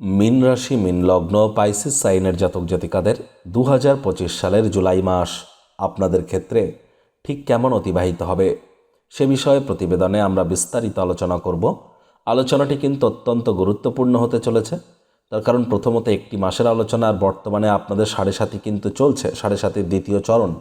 মিন রাশি, মিন লগ্ন, পাইসিস সাইনের জাতক জাতিকাদের দু হাজার পঁচিশ সালের জুলাই মাস আপনাদের ক্ষেত্রে ঠিক কেমন অতিবাহিত হবে সে বিষয়ে প্রতিবেদনে আমরা বিস্তারিত আলোচনা করব। আলোচনাটি কিন্তু অত্যন্ত গুরুত্বপূর্ণ হতে চলেছে। তার কারণ প্রথমত একটি মাসের আলোচনা আর বর্তমানে আপনাদের সাড়ে সাথী কিন্তু চলছে, সাড়ে সাতির দ্বিতীয় চরণ।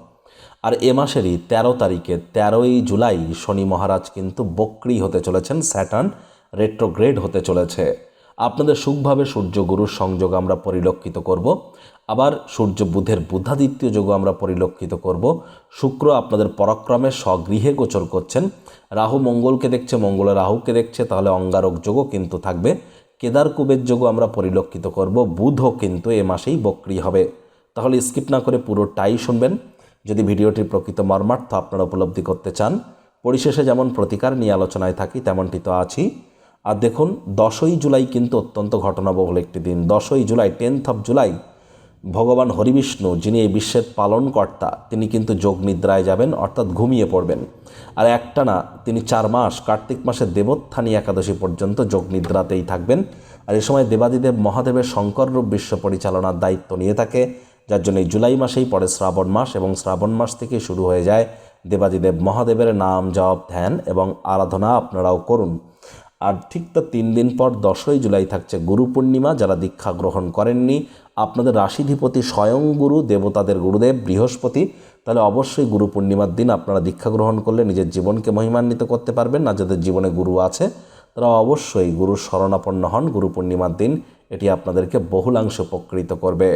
আর এ মাসেরই তেরো তারিখে তেরোই জুলাই শনি মহারাজ কিন্তু বক্রি হতে চলেছেন, স্যাটার্ন রেট্রোগ্রেড হতে চলেছে। আপনাদের সুখভাবে সূর্য গুরুর সংযোগ আমরা পরিলক্ষিত করব। আবার সূর্য বুধের বুধাদিত্য যোগ আমরা পরিলক্ষিত করব। শুক্র আপনাদের পরাক্রমে স্বগৃহে গোচর করছেন। রাহু মঙ্গলকে দেখছে, মঙ্গল রাহুকে দেখছে, তাহলে অঙ্গারক যোগও কিন্তু থাকবে। কেদার কুবের যোগও আমরা পরিলক্ষিত করব। বুধও কিন্তু এ মাসেই বক্রি হবে। তাহলে স্কিপ না করে পুরোটাই শুনবেন। যদি ভিডিওটির প্রকৃত মর্মার্থ আপনারা উপলব্ধি করতে চান, পরিশেষে যেমন প্রতিকার নিয়ে আলোচনায় থাকি, তেমনটি তো আছি। আর দেখুন, দশই জুলাই কিন্তু অত্যন্ত ঘটনাবহুল একটি দিন। দশই জুলাই টেন্থ অফ জুলাই ভগবান হরিবিষ্ণু, যিনি এই বিশ্বের পালনকর্তা, তিনি কিন্তু যোগ নিদ্রায় যাবেন, অর্থাৎ ঘুমিয়ে পড়বেন। আর একটানা তিনি চার মাস, কার্তিক মাসের দেবোত্থানী একাদশী পর্যন্ত যোগ নিদ্রাতেই থাকবেন। আর এ সময় দেবাদিদেব মহাদেবের শঙ্কররূপ বিশ্ব পরিচালনার দায়িত্ব নিয়ে থাকে, যার জন্য এই জুলাই মাসেই পরে শ্রাবণ মাস এবং শ্রাবণ মাস থেকে শুরু হয়ে যায় দেবাদিদেব মহাদেবের নাম, জপ, ধ্যান এবং আরাধনা। আপনারাও করুন। আর ঠিক তার তিন দিন পর দশই জুলাই থাকছে গুরু পূর্ণিমা, যারা দীক্ষা গ্রহণ করেননি। আপনাদের রাশিধিপতি স্বয়ং গুরু, দেবতাদের গুরুদেব, বৃহস্পতি। তাহলে অবশ্যই গুরু পূর্ণিমার দিন আপনারা দীক্ষা গ্রহণ করলে নিজের জীবনকে মহিমান্বিত করতে পারবেন না যাদের জীবনে গুরু আছে, তারা অবশ্যই গুরুর শরণাপন্ন হন। গুরু পূর্ণিমার দিন এটি আপনাদেরকে বহুলাংশে উপকৃত করবে।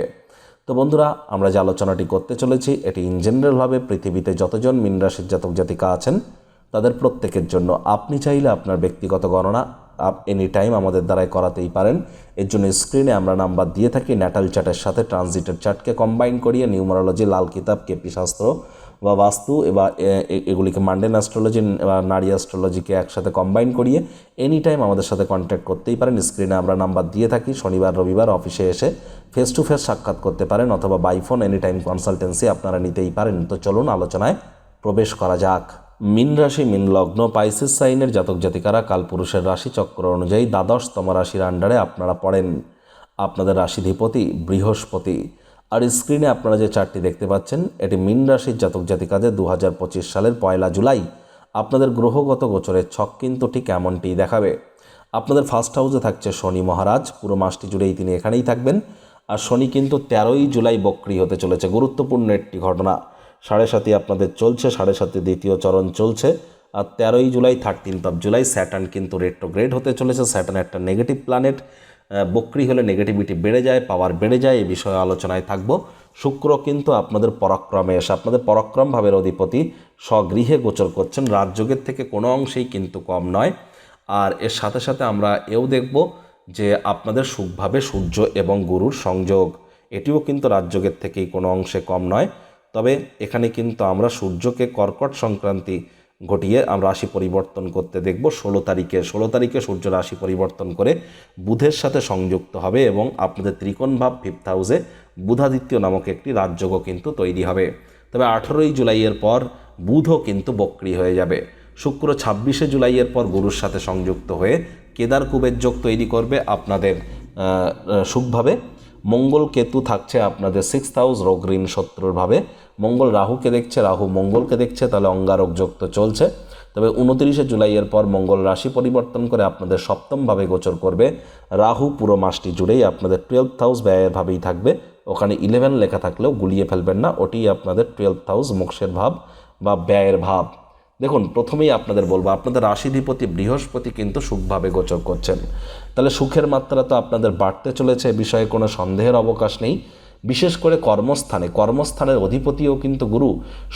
তো বন্ধুরা, আমরা যে আলোচনাটি করতে চলেছি, এটি ইন জেনারেলভাবে পৃথিবীতে যতজন মিন রাশির জাতক জাতিকা আছেন তাদের প্রত্যেকের জন্য। আপনি চাইলে আপনার ব্যক্তিগত গণনা এনি টাইম আমাদের দ্বারাই করাতেই পারেন। এর জন্য স্ক্রিনে আমরা নাম্বার দিয়ে থাকি ন্যাটাল চার্টের সাথে ট্রানজিটের চার্টকে কম্বাইন করিয়ে নিউমারোলজি লাল কিতাব, কেপি শাস্ত্র বা বাস্তু এবার এগুলিকে মান্ডেন অ্যাস্ট্রোলজি বা নারী অ্যাস্ট্রোলজিকে একসাথে কম্বাইন করিয়ে এনি টাইম আমাদের সাথে কন্ট্যাক্ট করতেই পারেন। স্ক্রিনে আমরা নাম্বার দিয়ে থাকি, শনিবার, রবিবার অফিসে এসে ফেস টু ফেস সাক্ষাৎ করতে পারেন অথবা বাইফোন এনি টাইম কনসালটেন্সি আপনারা নিতেই পারেন। তো চলুন আলোচনায় প্রবেশ করা যাক। মিন রাশি, মিন লগ্ন, পাইসিস সাইনের জাতক জাতিকারা কালপুরুষের রাশি চক্র অনুযায়ী দ্বাদশতম রাশির আন্ডারে আপনারা পড়েন। আপনাদের রাশিধিপতি বৃহস্পতি। আর স্ক্রিনে আপনারা যে চারটি দেখতে পাচ্ছেন, এটি মিন রাশির জাতক জাতিকাদের দু হাজার পঁচিশ সালের পয়লা জুলাই। আপনাদের গ্রহগত গোচরের ছক কিন্তু ঠিক এমনটি দেখাবে। আপনাদের ফার্স্ট হাউসে থাকছে শনি মহারাজ, পুরো মাসটি জুড়েই তিনি এখানেই থাকবেন। আর শনি কিন্তু তেরোই জুলাই বক্রি হতে চলেছে। গুরুত্বপূর্ণ একটি ঘটনা। সাড়ে সাতই আপনাদের চলছে, সাড়ে সাতই দ্বিতীয় চরণ চলছে। আর তেরোই জুলাই থার্টিনথ অফ জুলাই স্যাটার্ন কিন্তু রেট্রোগ্রেড হতে চলেছে। স্যাটার্ন একটা নেগেটিভ প্ল্যানেট বক্রি হলে নেগেটিভিটি বেড়ে যায় পাওয়ার বেড়ে যায় এই বিষয়ে আলোচনায় থাকব। শুক্র কিন্তু আপনাদের পরাক্রমে এসে, আপনাদের পরাক্রম ভাবের অধিপতি, স্বগৃহে গোচর করছেন। রাজযোগের থেকে কোনো অংশেই কিন্তু কম নয়। আর এর সাথে সাথে আমরা এও দেখব যে আপনাদের সুখভাবে সূর্য এবং গুরুর সংযোগ, এটিও কিন্তু রাজযোগের থেকেই কোনো অংশে কম নয়। তবে এখানে কিন্তু আমরা সূর্যকে কর্কট সংক্রান্তি ঘটিয়ে আমরা রাশি পরিবর্তন করতে দেখব ষোলো তারিখে। ষোলো তারিখে সূর্য রাশি পরিবর্তন করে বুধের সাথে সংযুক্ত হবে এবং আপনাদের ত্রিকোণ ভাব ফিফথ হাউসে বুধাদিত্য নামক একটি রাজযোগও কিন্তু তৈরি হবে। তবে আঠেরোই জুলাইয়ের পর বুধও কিন্তু বক্রি হয়ে যাবে। শুক্র ছাব্বিশে জুলাইয়ের পর গুরুর সাথে সংযুক্ত হয়ে কেদার কুবের যোগ তৈরি করবে আপনাদের সুখভাবে মঙ্গল কেতু থাকছে আপনাদের সিক্স হাউস রোগ ঋণ শত্রুরভাবে মঙ্গল রাহুকে দেখছে, রাহু মঙ্গলকে দেখছে, তাহলে অঙ্গারক যোগ তো চলছে। তবে উনতিরিশে জুলাইয়ের পর মঙ্গল রাশি পরিবর্তন করে আপনাদের সপ্তমভাবে গোচর করবে। রাহু পুরো মাসটি জুড়েই আপনাদের টুয়েলভ হাউস ব্যয়ের ভাবেই থাকবে। ওখানে ইলেভেন লেখা থাকলেও গুলিয়ে ফেলবেন না ওটি আপনাদের টুয়েলভ হাউস মোক্ষের ভাব বা ব্যয়ের ভাব। দেখুন, প্রথমেই আপনাদের বলব, আপনাদের রাশিধিপতি বৃহস্পতি কিন্তু সুখভাবে গোচর করছেন। তাহলে সুখের মাত্রা তো আপনাদের বাড়তে চলেছে বিষয়ে কোনো সন্দেহের অবকাশ নেই। বিশেষ করে কর্মস্থানে, কর্মস্থানের অধিপতিও কিন্তু গুরু,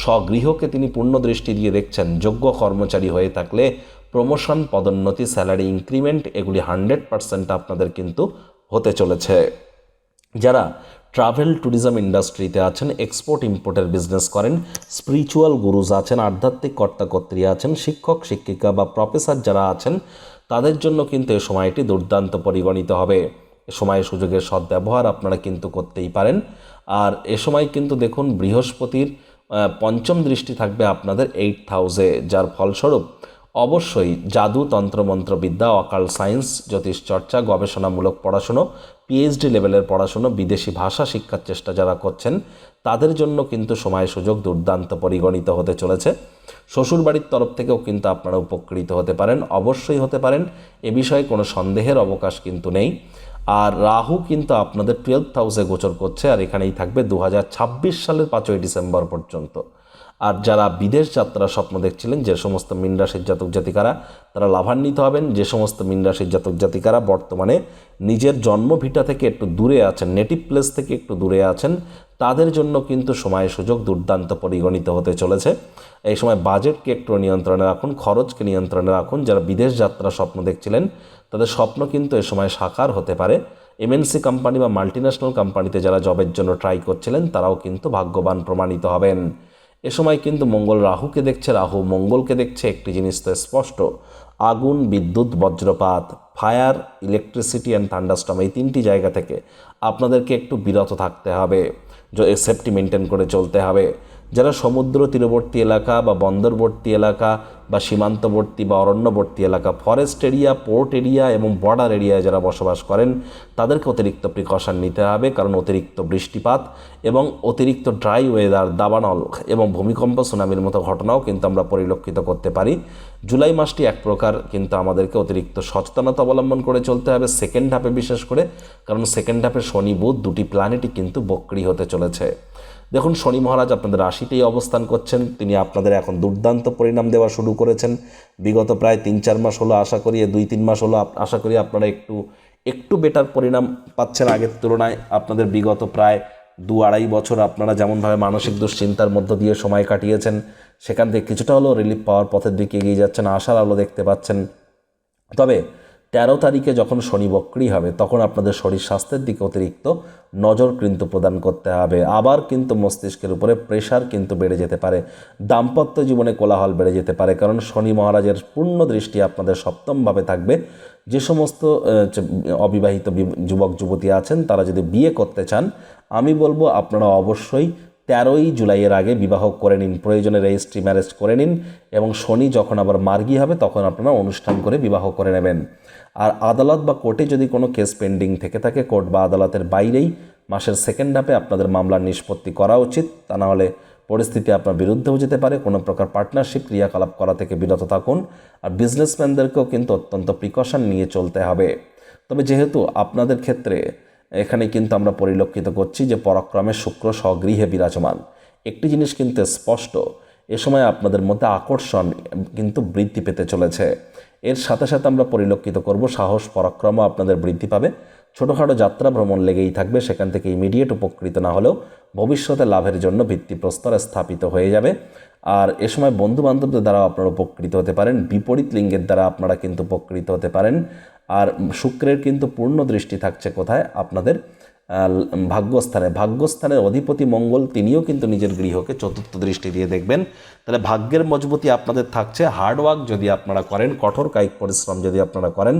স্বগৃহকে তিনি পূর্ণ দৃষ্টি দিয়ে দেখছেন, যোগ্য কর্মচারী হয়ে থাকলে প্রমোশন, পদোন্নতি, স্যালারি ইনক্রিমেন্ট, এগুলি হান্ড্রেড পারসেন্ট আপনাদের কিন্তু হতে চলেছে। যারা ট্রাভেল ট্যুরিজম ইন্ডাস্ট্রিতে আছেন এক্সপোর্ট ইম্পোর্টের বিজনেস করেন স্পিরিচুয়াল গুরুজ আছেন, আধ্যাত্মিক কর্তাকর্ত্রী আছেন, শিক্ষক, শিক্ষিকা বা প্রফেসর যারা আছেন, তাদের জন্য কিন্তু এ সময়টি দুর্দান্ত পরিগণিত হবে। সময় সুযোগের সদ্ব্যবহার আপনারা কিন্তু করতেই পারেন। আর এ সময় কিন্তু দেখুন, বৃহস্পতির পঞ্চম দৃষ্টি থাকবে আপনাদের এইট হাউসে যার ফলস্বরূপ অবশ্যই জাদু, তন্ত্রমন্ত্র, বিদ্যা, অকাল সায়েন্স, জ্যোতিষ, চর্চা, গবেষণামূলক পড়াশুনো পিএইচডি লেভেলের পড়াশুনো, বিদেশি ভাষা শিক্ষার চেষ্টা যারা করছেন, তাদের জন্য কিন্তু সময়, সুযোগ দুর্দান্ত পরিগণিত হতে চলেছে। শ্বশুরবাড়ির তরফ থেকেও কিন্তু আপনারা উপকৃত হতে পারেন, অবশ্যই হতে পারেন, এ বিষয়ে কোনো সন্দেহের অবকাশ কিন্তু নেই। আর রাহু কিন্তু আপনাদের টুয়েলভ হাউসে গোচর করছে, আর এখানেই থাকবে দু হাজার ছাব্বিশ সালের পাঁচই ডিসেম্বর পর্যন্ত। আর যারা বিদেশ যাত্রার স্বপ্ন দেখছিলেন, যে সমস্ত মীন জাতক জাতিকারা, তারা লাভান্বিত হবেন। যে সমস্ত মীন রাশির জাতক জাতিকারা বর্তমানে নিজের জন্মভিটা থেকে একটু দূরে আছেন নেটিভ প্লেস থেকে একটু দূরে আছেন, তাদের জন্য কিন্তু সময় সুযোগ দুর্দান্ত পরিগণিত হতে চলেছে। এই সময় বাজেটকে একটু নিয়ন্ত্রণে রাখুন, খরচকে নিয়ন্ত্রণে রাখুন। যারা বিদেশ যাত্রা স্বপ্ন দেখছিলেন, তাদের স্বপ্ন কিন্তু এ সময় সাকার হতে পারে। এমএনসি কোম্পানি বা মাল্টিন্যাশনাল কোম্পানিতে যারা জবের জন্য ট্রাই করছিলেন, তারাও কিন্তু ভাগ্যবান প্রমাণিত হবেন। এ সময় কিন্তু মঙ্গল রাহুকে দেখছে, রাহু মঙ্গলকে দেখছে, একটি জিনিস তো স্পষ্ট। আগুন, বিদ্যুৎ, বজ্রপাত, ফায়ার ইলেকট্রিসিটি অ্যান্ড থান্ডারস্টম এই তিনটি জায়গা থেকে আপনাদেরকে একটু বিরত থাকতে হবে। সেফটি মেনটেন করে চলতে হবে। যারা সমুদ্র তীরবর্তী এলাকা বা বন্দরবর্তী এলাকা বা সীমান্তবর্তী বা অরণ্যবর্তী এলাকা ফরেস্ট এরিয়া পোর্ট এরিয়া এবং বর্ডার এরিয়ায় যারা বসবাস করেন, তাদেরকে অতিরিক্ত প্রিকশন নিতে হবে কারণ অতিরিক্ত বৃষ্টিপাত এবং অতিরিক্ত ড্রাই ওয়েদার দাবানল এবং ভূমিকম্প সুনামির মতো ঘটনাও কিন্তু আমরা পরিলক্ষিত করতে পারি। জুলাই মাসটি এক প্রকার কিন্তু আমাদেরকে অতিরিক্ত সচেতনতা অবলম্বন করে চলতে হবে সেকেন্ড হাফে বিশেষ করে, কারণ সেকেন্ড হাফে শনি, বুধ দুটি প্ল্যানেটই কিন্তু বক্রি হতে চলেছে। দেখুন, শনি মহারাজ আপনাদের রাশিতেই অবস্থান করছেন। তিনি আপনাদের এখন দুর্দান্ত পরিণাম দেওয়া শুরু করেছেন। বিগত প্রায় তিন, চার মাস হলো আশা করি দুই, তিন মাস হলো আশা করি আপনারা একটু একটু বেটার পরিণাম পাচ্ছেন আগের তুলনায়। আপনাদের বিগত প্রায় দু, আড়াই বছর আপনারা যেমনভাবে মানসিক দুশ্চিন্তার মধ্য দিয়ে সময় কাটিয়েছেন, সেখান থেকে কিছুটা হলেও রিলিফ পাওয়ার পথের দিকে এগিয়ে যাচ্ছেন, আশার আলো দেখতে পাচ্ছেন। তবে তেরো তারিখে যখন শনি বক্রি হবে, তখন আপনাদের শরীর স্বাস্থ্যের দিকে অতিরিক্ত নজর কিন্তু প্রদান করতে হবে। আবার কিন্তু মস্তিষ্কের উপরে প্রেশার কিন্তু বেড়ে যেতে পারে। দাম্পত্য জীবনে কোলাহল বেড়ে যেতে পারে, কারণ শনি মহারাজের পূর্ণ দৃষ্টি আপনাদের সপ্তমভাবে থাকবে। যে সমস্ত অবিবাহিত যুবক যুবতী আছেন, তারা যদি বিয়ে করতে চান, আমি বলব আপনারা অবশ্যই তেরোই জুলাইয়ের আগে বিবাহ করে নিন, প্রয়োজনে রেজিস্ট্রি ম্যারেজ করে নিন এবং শনি যখন আবার মার্গি হবে তখন আপনারা অনুষ্ঠান করে বিবাহ করে নেবেন। আর আদালত বা কোর্টে যদি কোনো কেস পেন্ডিং থেকে থাকে, কোর্ট বা আদালতের বাইরেই মাসের সেকেন্ড হাফে আপনাদের মামলার নিষ্পত্তি করা উচিত। তা না হলে পরিস্থিতি আপনার বিরুদ্ধেও যেতে পারে। কোনো প্রকার পার্টনারশিপ, ক্রিয়াকলাপ করা থেকে বিরত থাকুন। আর বিজনেসম্যানদেরকেও কিন্তু অত্যন্ত প্রিকশন নিয়ে চলতে হবে। তবে যেহেতু আপনাদের ক্ষেত্রে এখানে কিন্তু আমরা পরিলক্ষিত করছি যে পরাক্রমে শুক্র স্বগৃহে বিরাজমান। একটি জিনিস কিন্তু স্পষ্ট, এ সময় আপনাদের মধ্যে আকর্ষণ কিন্তু বৃদ্ধি পেতে চলেছে। এর সাথে সাথে আমরা পরিলক্ষিত করব, সাহস পরাক্রম আপনাদের বৃদ্ধি পাবে। ছোটোখাটো যাত্রা ভ্রমণ লেগেই থাকবে, সেখান থেকে ইমিডিয়েট উপকৃত না হলেও ভবিষ্যতে লাভের জন্য ভিত্তিপ্রস্তর স্থাপিত হয়ে যাবে। আর এ সময় বন্ধু বান্ধবদের দ্বারা আপনারা উপকৃত হতে পারেন, বিপরীত লিঙ্গের দ্বারা আপনারা কিন্তু উপকৃত হতে পারেন। আর শুক্রের কিন্তু পূর্ণ দৃষ্টি থাকছে কোথায়? আপনাদের ভাগ্যস্থানে। ভাগ্যস্থানের অধিপতি মঙ্গল, তিনিও কিন্তু নিজের গৃহকে চতুর্থ দৃষ্টি দিয়ে দেখবেন। তাহলে ভাগ্যের মজবুতি আপনাদের থাকছে। হার্ডওয়ার্ক যদি আপনারা করেন, কঠোর কায়িক পরিশ্রম যদি আপনারা করেন,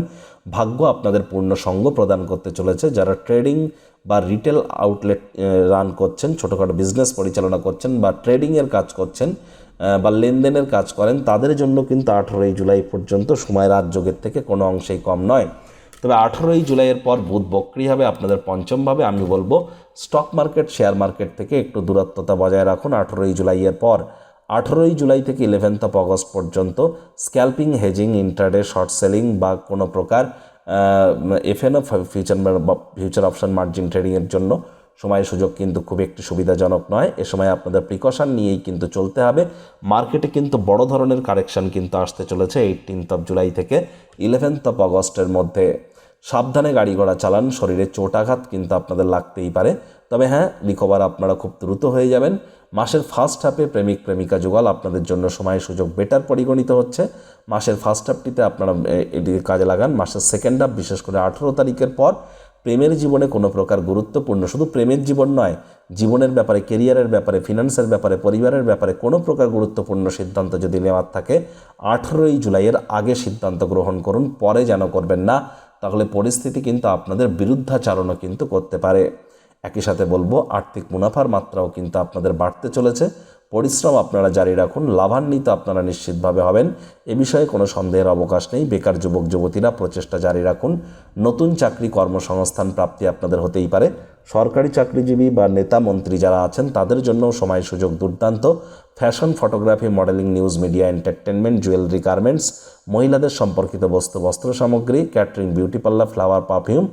ভাগ্য আপনাদের পূর্ণ সঙ্গ প্রদান করতে চলেছে। যারা ট্রেডিং বা রিটেল আউটলেট রান করছেন, ছোটোখাটো বিজনেস পরিচালনা করছেন বা ট্রেডিংয়ের কাজ করছেন বা লেনদেনের কাজ করেন, তাদের জন্য কিন্তু আঠেরোই জুলাই পর্যন্ত সময় রাত যোগের থেকে কোনো অংশেই কম নয়। তবে আঠেরোই জুলাইয়ের পর বুধ বক্রি হবে, আপনাদের পঞ্চমভাবে আমি বলব স্টক মার্কেট শেয়ার মার্কেট থেকে একটু দূরত্বতা বজায় রাখুন আঠেরোই জুলাইয়ের পর। আঠেরোই জুলাই থেকে ইলেভেন্থ অফ অগস্ট পর্যন্ত scalping hedging intraday short selling বা কোনো প্রকার F N O future future option margin ট্রেডিংয়ের জন্য সময় সুযোগ কিন্তু খুব একটি সুবিধাজনক নয়। এ সময় আপনাদের প্রিকশন নিয়েই কিন্তু চলতে হবে। মার্কেটে কিন্তু বড় ধরনের কারেকশন কিন্তু আসতে চলেছে এইটিনথ অফ জুলাই থেকে ইলেভেন্থ অফ অগস্টের মধ্যে। সাবধানে গাড়ি ঘোড়া চালান, শরীরে চোটাঘাত কিন্তু আপনাদের লাগতেই পারে। তবে হ্যাঁ রিকভার আপনারা খুব দ্রুত হয়ে যাবেন। মাসের ফার্স্ট হাফে প্রেমিক, প্রেমিকা যুগল আপনাদের জন্য সময় সুযোগ বেটার পরিগণিত হচ্ছে। মাসের ফার্স্ট হাফটিতে আপনারা, এ- এটিকে কাজে লাগান। মাসের সেকেন্ড হাফ বিশেষ করে আঠেরো তারিখের পর প্রেমের জীবনে কোনো প্রকার গুরুত্বপূর্ণ, শুধু প্রেমের জীবন নয়, জীবনের ব্যাপারে কেরিয়ারের ব্যাপারে ফিনান্সের ব্যাপারে, পরিবারের ব্যাপারে কোনো প্রকার গুরুত্বপূর্ণ সিদ্ধান্ত যদি নেওয়ার থাকে, আঠেরোই জুলাইয়ের আগে সিদ্ধান্ত গ্রহণ করুন, পরে যেন করবেন না, তাহলে পরিস্থিতি কিন্তু আপনাদের বিরুদ্ধাচারণও কিন্তু করতে পারে। একই সাথে বলব, আর্থিক মুনাফার মাত্রাও কিন্তু আপনাদের বাড়তে চলেছে। পরিশ্রম আপনারা জারি রাখুন, লাভান্বিত আপনারা নিশ্চিতভাবে হবেন। এ বিষয়ে কোনো সন্দেহের অবকাশ নেই। বেকার যুবক, যুবতীরা প্রচেষ্টা জারি রাখুন। নতুন চাকরি কর্মসংস্থান প্রাপ্তি আপনাদের হতেই পারে। সরকারি চাকরিজীবী বা নেতা মন্ত্রী যারা আছেন, তাদের জন্য সময়, সুযোগ দুর্দান্ত। Fashion, photography, modelling, news, media entertainment jewellery, garments, মহিলাদের সম্পর্কিত বস্তু বস্ত্র সামগ্রী catering, beauty parlour, flower, perfume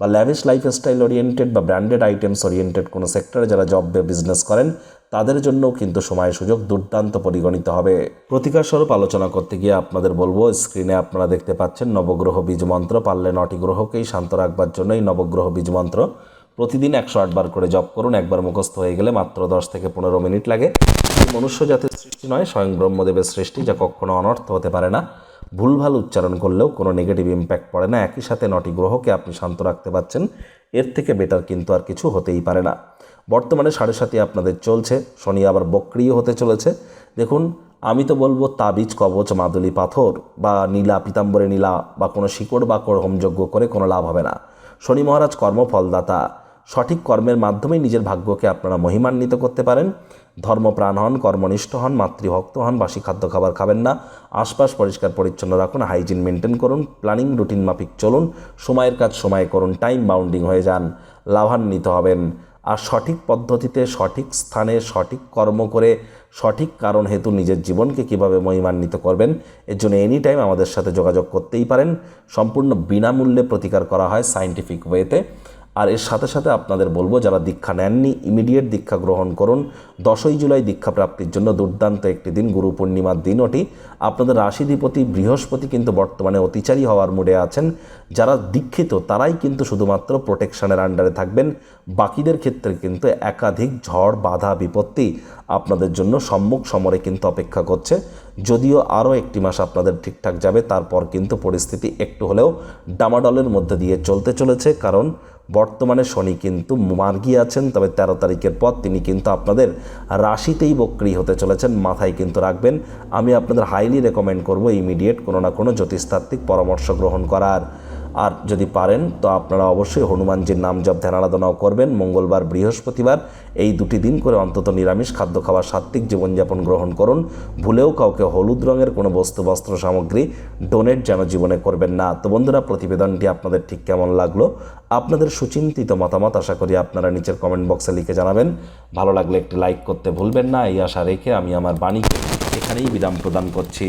বা ল্যাভিশ লাইফস্টাইল ওরিয়েন্টেড বা ব্র্যান্ডেড আইটেমস ওরিয়েন্টেড কোনো সেক্টরে যারা জব বিজনেস করেন তাদের জন্যও কিন্তু সময় সুযোগ দুর্দান্ত পরিগণিত হবে। প্রতিকার স্বরূপ আলোচনা করতে গিয়ে আপনাদের বলব, স্ক্রিনে আপনারা দেখতে পাচ্ছেন নবগ্রহ বীজ মন্ত্র, পারলে নটি গ্রহকেই শান্ত রাখবার জন্য এই নবগ্রহ বীজ মন্ত্র। প্রতিদিন একশো আটবার করে জপ করুন, একবার মুখস্থ হয়ে গেলে মাত্র দশ থেকে পনেরো মিনিট লাগে। মনুষ্য জাতির সৃষ্টি নয়, স্বয়ং ব্রহ্মদেবের সৃষ্টি যা কখনো অনর্থ হতে পারে না। ভুলভাল উচ্চারণ করলেও কোনো নেগেটিভ ইম্প্যাক্ট পড়ে না। একই সাথে নটি গ্রহকে আপনি শান্ত রাখতে পারছেন, এর থেকে বেটার কিন্তু আর কিছু হতেই পারে না। বর্তমানে সাড়ে সাথে আপনাদের চলছে। শনি আবার বক্রিয় হতে চলেছে। দেখুন, আমি তো বলব তাবিজ, কবচ, মাদুলি, পাথর বা নীলা, পিতাম্বরে নীলা বা কোনো শিকড় বা হোমযজ্ঞ করে কোনো লাভ হবে না। শনি মহারাজ কর্মফলদাতা সঠিক কর্মের মাধ্যমেই নিজের ভাগ্যকে আপনারা মহিমান্বিত করতে পারেন। ধর্মপ্রাণ হন, কর্মনিষ্ঠ হন, মাতৃভক্ত হন, বাসি খাদ্য খাবার খাবেন না। আশপাশ পরিষ্কার পরিচ্ছন্ন রাখুন, হাইজিন মেনটেন করুন, প্ল্যানিং, রুটিন মাফিক চলুন। সময়ের কাজ সময়ে করুন, টাইম বাউন্ডিং হয়ে যান, লাভান্বিত হবেন। আর সঠিক পদ্ধতিতে, সঠিক স্থানে সঠিক কর্ম করে, সঠিক কারণ হেতু নিজের জীবনকে কীভাবে মহিমান্বিত করবেন, এর জন্য এনি টাইম আমাদের সাথে যোগাযোগ করতেই পারেন। সম্পূর্ণ বিনামূল্যে প্রতিকার করা হয় সায়েন্টিফিক ওয়েতে আর এর সাথে সাথে আপনাদের বলব, যারা দীক্ষা নেননি ইমিডিয়েট দীক্ষা গ্রহণ করুন। দশই জুলাই দীক্ষা প্রাপ্তির জন্য দুর্দান্ত একটি দিন, গুরু পূর্ণিমার দিন ওটি। আপনাদের রাশিধিপতি, বৃহস্পতি কিন্তু বর্তমানে অতিচারী হওয়ার মুডে আছেন। যারা দীক্ষিত, তারাই কিন্তু শুধুমাত্র প্রোটেকশনের আন্ডারে থাকবেন। বাকিদের ক্ষেত্রে কিন্তু একাধিক ঝড়, বাধা, বিপত্তি আপনাদের জন্য সম্মুখ সমরে কিন্তু অপেক্ষা করছে। যদিও আরও একটি মাস আপনাদের ঠিকঠাক যাবে, তারপর কিন্তু পরিস্থিতি একটু হলেও ডামাডলের মধ্যে দিয়ে চলতে চলেছে। কারণ বর্তমানে শনি কিন্তু মার্গি আছেন, তবে তেরো তারিখের পর তিনি কিন্তু আপনাদের রাশিতেই বক্রি হতে চলেছেন, মাথায় কিন্তু রাখবেন। আমি আপনাদের হাইলি রেকমেন্ড করব ইমিডিয়েট কোনো না কোনো জ্যোতিষতাত্ত্বিক পরামর্শ গ্রহণ করার। আর যদি পারেন, তো আপনারা অবশ্যই হনুমানজির নাম জপ ধ্যান আরাধনাও করবেন। মঙ্গলবার, বৃহস্পতিবার, এই দুটি দিন করে অন্তত নিরামিষ খাদ্য খাওয়ার সাত্ত্বিক জীবনযাপন গ্রহণ করুন। ভুলেও কাউকে হলুদ রঙের কোনো বস্তু, বস্ত্র, সামগ্রী ডোনেট যেন জীবনে করবেন না। তো বন্ধুরা, প্রতিবেদনটি আপনাদের ঠিক কেমন লাগল? আপনাদের সুচিন্তিত মতামত আশা করি আপনারা নিচের কমেন্ট বক্সে লিখে জানাবেন। ভালো লাগলে একটি লাইক করতে ভুলবেন না। এই আশা রেখে আমি আমার বাণীকে এখানেই বিরাম প্রদান করছি।